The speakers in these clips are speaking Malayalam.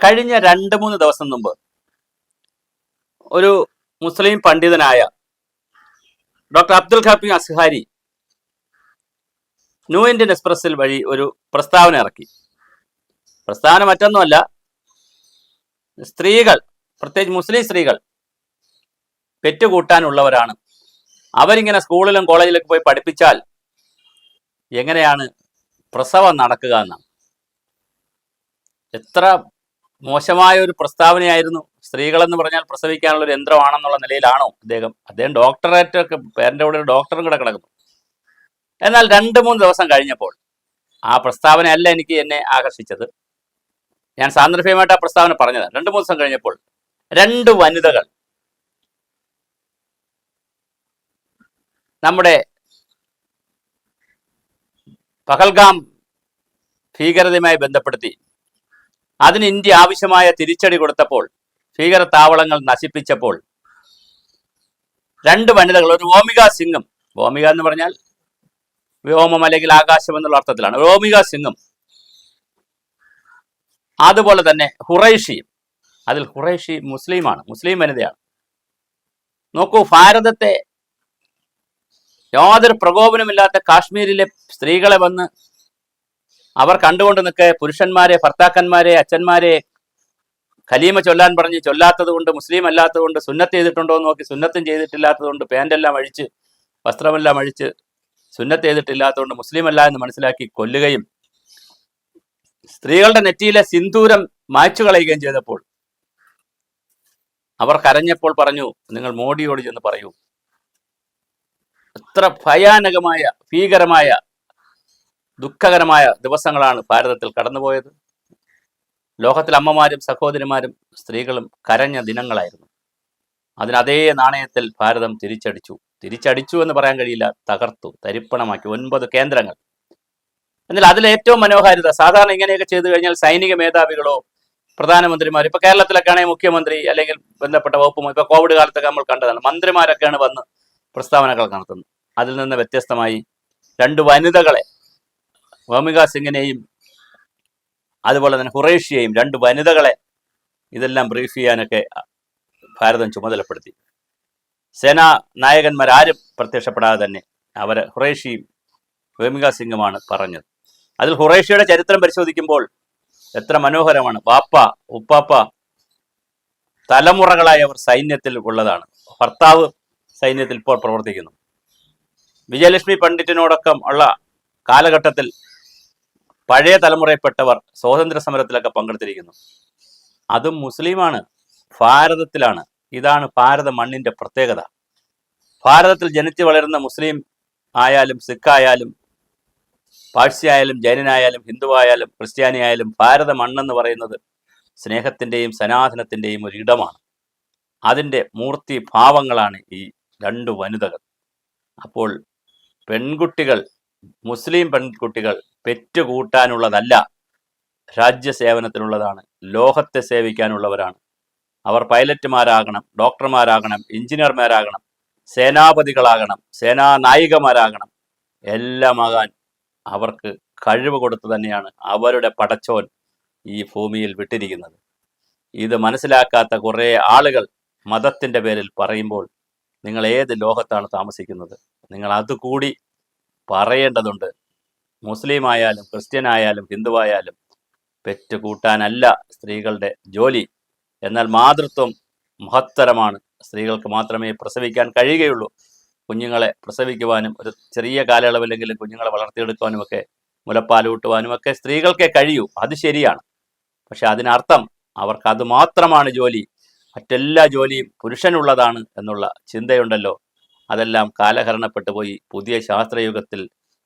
കഴിഞ്ഞ രണ്ട് മൂന്ന് ദിവസം മുമ്പ് ഒരു മുസ്ലിം പണ്ഡിതനായ doctor Abdul Khafi Azhari new Indian എക്സ്പ്രസിൽ വഴി ഒരു പ്രസ്താവന ഇറക്കി. പ്രസ്താവന മറ്റൊന്നുമല്ല സ്ത്രീകൾ പ്രത്യേകിച്ച് മുസ്ലിം സ്ത്രീകൾ പെറ്റുകൂട്ടാനുള്ളവരാണ്. അവരിങ്ങനെ സ്കൂളിലും കോളേജിലൊക്കെ പോയി പഠിപ്പിച്ചാൽ എങ്ങനെയാണ് പ്രസവം നടക്കുക എന്നാണ്. എത്ര മോശമായ ഒരു പ്രസ്താവനയായിരുന്നു. സ്ത്രീകളെന്ന് പറഞ്ഞാൽ പ്രസവിക്കാനുള്ള ഒരു യന്ത്രമാണെന്നുള്ള നിലയിലാണോ അദ്ദേഹം അദ്ദേഹം ഡോക്ടറേറ്റ് ഒക്കെ പേരന്റെ കൂടെ ഒരു ഡോക്ടറും കൂടെ കിടക്കുന്നു. എന്നാൽ രണ്ട് മൂന്ന് ദിവസം കഴിഞ്ഞപ്പോൾ ആ പ്രസ്താവനയല്ല എനിക്ക് എന്നെ ആകർഷിച്ചത്. ഞാൻ സാന്ദർഭികമായിട്ട് ആ പ്രസ്താവന പറഞ്ഞത് രണ്ട് മൂന്ന് ദിവസം കഴിഞ്ഞപ്പോൾ രണ്ട് വനിതകൾ നമ്മുടെ പഹൽഗാം ഭീകരതയുമായി ബന്ധപ്പെടുത്തി. അതിന് ഇന്ത്യ ആവശ്യമായ തിരിച്ചടി കൊടുത്തപ്പോൾ ഭീകര താവളങ്ങൾ നശിപ്പിച്ചപ്പോൾ രണ്ട് വനിതകൾ ഒരു ഓമിക സിംഗും ഓമിക എന്ന് പറഞ്ഞാൽ വ്യോമം അല്ലെങ്കിൽ ആകാശം എന്നുള്ള അർത്ഥത്തിലാണ് ഓമിക സിംഗും അതുപോലെ തന്നെ ഹുറൈഷിയും അതിൽ ഹുറൈഷി മുസ്ലിമാണ് മുസ്ലിം വനിതയാണ്. നോക്കൂ ഭാരതത്തെ യാതൊരു പ്രകോപനമില്ലാത്ത കാശ്മീരിലെ സ്ത്രീകളെ വന്ന് അവർ കണ്ടുകൊണ്ട് നിൽക്കെ പുരുഷന്മാരെ ഭർത്താക്കന്മാരെ അച്ഛന്മാരെ ഖലീമ ചൊല്ലാൻ പറഞ്ഞ് ചൊല്ലാത്തത് കൊണ്ട് മുസ്ലിം അല്ലാത്തത് കൊണ്ട് സുന്നത്ത് ചെയ്തിട്ടുണ്ടോ എന്ന് നോക്കി സുന്നത്തും ചെയ്തിട്ടില്ലാത്തത് കൊണ്ട് പാന്റെല്ലാം അഴിച്ച് വസ്ത്രമെല്ലാം അഴിച്ച് സുന്നത്ത് ചെയ്തിട്ടില്ലാത്തതുകൊണ്ട് മുസ്ലിം അല്ല എന്ന് മനസ്സിലാക്കി കൊല്ലുകയും സ്ത്രീകളുടെ നെറ്റിയിലെ സിന്ദൂരം മായ്ച്ചു കളയുകയും ചെയ്തപ്പോൾ അവർ കരഞ്ഞപ്പോൾ പറഞ്ഞു നിങ്ങൾ മോഡിയോട് ചെന്ന് പറയൂ. എത്ര ഭയാനകമായ ഭീകരമായ ദുഃഖകരമായ ദിവസങ്ങളാണ് ഭാരതത്തിൽ കടന്നുപോയത്. ലോകത്തിൽ അമ്മമാരും സഹോദരിമാരും സ്ത്രീകളും കരഞ്ഞ ദിനങ്ങളായിരുന്നു. അതിനതേ അതേ നാണയത്തിൽ ഭാരതം തിരിച്ചടിച്ചു. തിരിച്ചടിച്ചു എന്ന് പറയാൻ കഴിയില്ല തകർത്തു തരിപ്പണമാക്കി. ഒൻപത് കേന്ദ്രങ്ങൾ. എന്നാൽ അതിലെ ഏറ്റവും മനോഹാരിത സാധാരണ ഇങ്ങനെയൊക്കെ ചെയ്തു കഴിഞ്ഞാൽ സൈനിക മേധാവികളോ പ്രധാനമന്ത്രിമാർ ഇപ്പൊ കേരളത്തിലൊക്കെ ആണെങ്കിൽ മുഖ്യമന്ത്രി അല്ലെങ്കിൽ ബന്ധപ്പെട്ട വകുപ്പ് ഇപ്പൊ കോവിഡ് കാലത്തൊക്കെ നമ്മൾ കണ്ടതാണ്. മന്ത്രിമാരൊക്കെയാണ് വന്ന് പ്രസ്താവനകൾ നടത്തുന്നത്. അതിൽ നിന്ന് വ്യത്യസ്തമായി രണ്ട് വനിതകളെ വമിക സിംഗിനെയും അതുപോലെ തന്നെ ഹുറേഷ്യയും രണ്ട് വനിതകളെ ഇതെല്ലാം ബ്രീഫ് ചെയ്യാനൊക്കെ ഭാരതം ചുമതലപ്പെടുത്തി. സേനാ നായകന്മാരാരും പ്രത്യക്ഷപ്പെടാതെ തന്നെ അവരെ ഹുറേഷിയും വേമിക സിംഗുമാണ് പറഞ്ഞത്. അതിൽ ഹുറേഷ്യയുടെ ചരിത്രം പരിശോധിക്കുമ്പോൾ എത്ര മനോഹരമാണ്. വാപ്പ ഉപ്പാപ്പ തലമുറകളായി അവർ സൈന്യത്തിൽ ഉള്ളതാണ്. ഭർത്താവ് സൈന്യത്തിൽ ഇപ്പോൾ പ്രവർത്തിക്കുന്നു. വിജയലക്ഷ്മി പണ്ഡിറ്റിനോടൊപ്പം ഉള്ള കാലഘട്ടത്തിൽ പഴയ തലമുറയിൽപ്പെട്ടവർ സ്വാതന്ത്ര്യ സമരത്തിലൊക്കെ പങ്കെടുത്തിരിക്കുന്നു. അതും മുസ്ലിമാണ് ഭാരതത്തിലാണ്. ഇതാണ് ഭാരത മണ്ണിന്റെ പ്രത്യേകത. ഭാരതത്തിൽ ജനിച്ചു വളരുന്ന മുസ്ലിം ആയാലും സിഖായാലും പാഴ്സിയായാലും ജൈനനായാലും ഹിന്ദുവായാലും ക്രിസ്ത്യാനിയായാലും ഭാരത മണ്ണെന്ന് പറയുന്നത് സ്നേഹത്തിന്റെയും സനാതനത്തിന്റെയും ഒരു ഇടമാണ്. അതിന്റെ മൂർത്തി ഭാവങ്ങളാണ് ഈ രണ്ട് വനിതകൾ. അപ്പോൾ പെൺകുട്ടികൾ മുസ്ലിം പെൺകുട്ടികൾ പെറ്റുകൂട്ടാനുള്ളതല്ല. രാജ്യസേവനത്തിനുള്ളതാണ്. ലോകത്തെ സേവിക്കാനുള്ളവരാണ്. അവർ പൈലറ്റുമാരാകണം ഡോക്ടർമാരാകണം എഞ്ചിനീയർമാരാകണം സേനാപതികളാകണം സേനാനായികമാരാകണം. എല്ലാമാകാൻ അവർക്ക് കഴിവ് കൊടുത്തു തന്നെയാണ് അവരുടെ പടച്ചോൻ ഈ ഭൂമിയിൽ വിട്ടിരിക്കുന്നത്. ഇത് മനസ്സിലാക്കാത്ത കുറേ ആളുകൾ മതത്തിന്റെ പേരിൽ പറയുമ്പോൾ നിങ്ങൾ ഏത് ലോകത്താണ് താമസിക്കുന്നത്? നിങ്ങൾ അതുകൂടി പറയേണ്ടതുണ്ട്. മുസ്ലിം ആയാലും ക്രിസ്ത്യൻ ആയാലും ഹിന്ദുവായാലും പെറ്റ് കൂട്ടാനല്ല സ്ത്രീകളുടെ ജോലി. എന്നാൽ മാതൃത്വം മഹത്തരമാണ്. സ്ത്രീകൾക്ക് മാത്രമേ പ്രസവിക്കാൻ കഴിയുകയുള്ളൂ. കുഞ്ഞുങ്ങളെ പ്രസവിക്കുവാനും ഒരു ചെറിയ കാലയളവിലെങ്കിലും കുഞ്ഞുങ്ങളെ വളർത്തിയെടുക്കുവാനും ഒക്കെ മുലപ്പാൽ കൂട്ടുവാനും ഒക്കെ സ്ത്രീകൾക്കേ കഴിയൂ. അത് ശരിയാണ്. പക്ഷെ അതിനർത്ഥം അവർക്ക് അത് മാത്രമാണ് ജോലി. മറ്റെല്ലാ ജോലിയും പുരുഷനുള്ളതാണ് എന്നുള്ള ചിന്തയുണ്ടല്ലോ. അതെല്ലാം കാലഹരണപ്പെട്ടു പോയി. പുതിയ ശാസ്ത്രയുഗത്തിൽ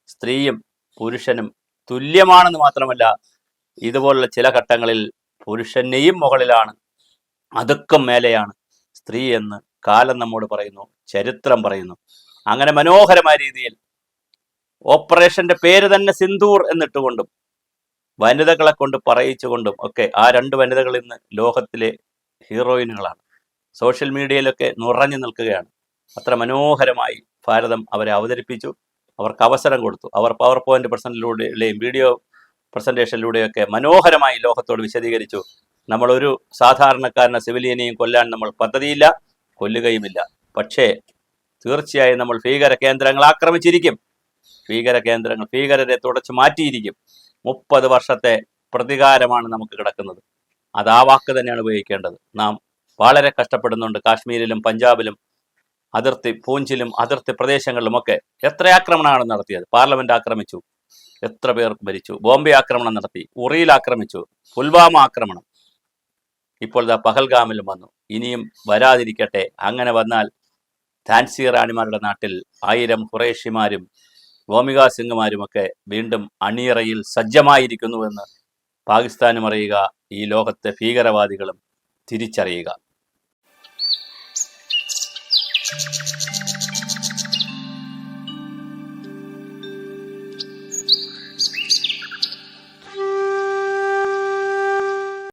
സ്ത്രീയും പുരുഷനും തുല്യമാണെന്ന് മാത്രമല്ല ഇതുപോലുള്ള ചില ഘട്ടങ്ങളിൽ പുരുഷനെയും മുകളിലാണ് അതുക്കം മേലെയാണ് സ്ത്രീ എന്ന് കാലം നമ്മോട് പറയുന്നു ചരിത്രം പറയുന്നു. അങ്ങനെ മനോഹരമായ രീതിയിൽ ഓപ്പറേഷന്റെ പേര് തന്നെ സിന്ധൂർ എന്നിട്ടുകൊണ്ടും വനിതകളെ കൊണ്ട് പറയിച്ചുകൊണ്ടും ഒക്കെ ആ രണ്ട് വനിതകൾ ഇന്ന് ലോകത്തിലെ ഹീറോയിനുകളാണ്. സോഷ്യൽ മീഡിയയിലൊക്കെ നിറഞ്ഞു നിൽക്കുകയാണ്. അത്ര മനോഹരമായി ഭാരതം അവരെ അവതരിപ്പിച്ചു. അവർക്ക് അവസരം കൊടുത്തു. അവർ പവർ പോയിന്റ് പ്രസന്റിലൂടെയും വീഡിയോ പ്രസന്റേഷനിലൂടെയൊക്കെ മനോഹരമായി ലോകത്തോട് വിശദീകരിച്ചു. നമ്മളൊരു സാധാരണക്കാരനെ സിവിലിയനെയും കൊല്ലാൻ നമ്മൾ പദ്ധതിയില്ല കൊല്ലുകയുമില്ല. പക്ഷേ തീർച്ചയായും നമ്മൾ ഭീകര കേന്ദ്രങ്ങൾ ആക്രമിച്ചിരിക്കും. ഭീകര കേന്ദ്രങ്ങൾ ഭീകരരെ തുടച്ചു മാറ്റിയിരിക്കും. മുപ്പത് വർഷത്തെ പ്രതികാരമാണ് നമുക്ക് കിടക്കുന്നത്. അത് ആ വാക്ക് തന്നെയാണ് ഉപയോഗിക്കേണ്ടത്. നാം വളരെ കഷ്ടപ്പെടുന്നുണ്ട് കാശ്മീരിലും പഞ്ചാബിലും അതിർത്തി പൂഞ്ചിലും അതിർത്തി പ്രദേശങ്ങളിലും ഒക്കെ എത്ര ആക്രമണമാണ് നടത്തിയത്. പാർലമെന്റ് ആക്രമിച്ചു എത്ര പേർ മരിച്ചു ബോംബെ ആക്രമണം നടത്തി ഉറിയിൽ ആക്രമിച്ചു പുൽവാമ ആക്രമണം. ഇപ്പോൾ ദാ പഹൽഗാമിലും വന്നു. ഇനിയും വരാതിരിക്കട്ടെ. അങ്ങനെ വന്നാൽ ഝാൻസി റാണിമാരുടെ നാട്ടിൽ ആയിരം ഖുറേഷിമാരും ഗോമിക സിംഗുമാരുമൊക്കെ വീണ്ടും അണിയറയിൽ സജ്ജമായിരിക്കുന്നുവെന്ന് പാകിസ്ഥാനും അറിയുക ഈ ലോകത്തെ ഭീകരവാദികളും തിരിച്ചറിയുക.